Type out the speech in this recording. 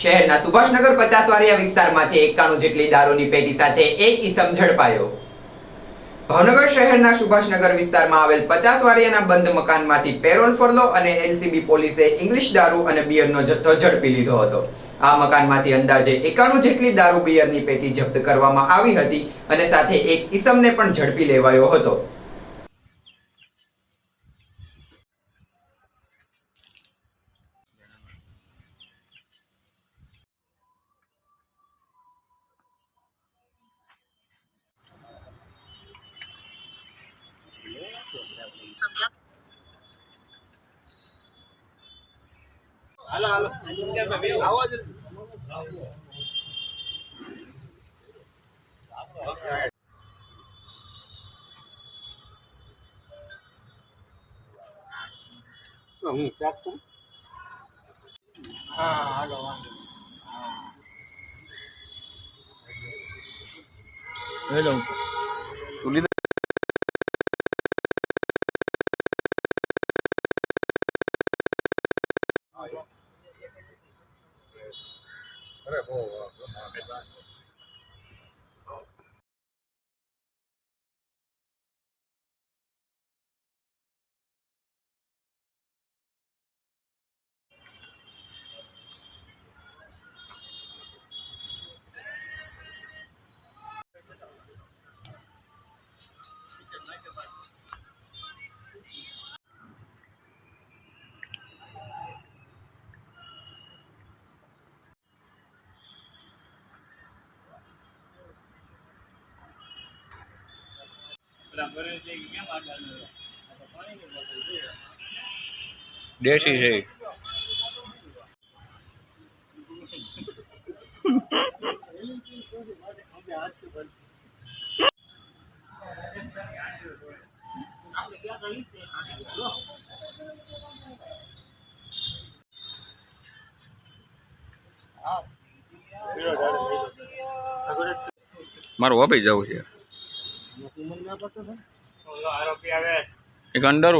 શહેરના સુભાષનગર પચાસવાડિયા વિસ્તારમાંથી એકાણું જેટલી દારૂની પેટી સાથે એક ઇસમ ઝડપાયો. ભાવનગર શહેરના સુભાષનગર વિસ્તારમાં આવેલ પચાસવાડિયાના બંધ મકાનમાંથી પેરોલ ફરલો અને એલસીબી પોલીસે ઇંગ્લિશ દારૂ અને બિયરનો જથ્થો ઝડપી લીધો હતો. આ મકાનમાંથી અંદાજે એકાણું જેટલી દારૂ બિયરની પેટી જપ્ત કરવામાં આવી હતી અને સાથે એક ઈસમને પણ ઝડપી લેવાયો હતો. trường đều bị thâm nhất alo alo cái phải biết áo chứ Okay. Ừ, chắc cũng. À, alo. Hello. Tulida. はい。દેશી છે મારું વાપી જવું છે. એક અંડર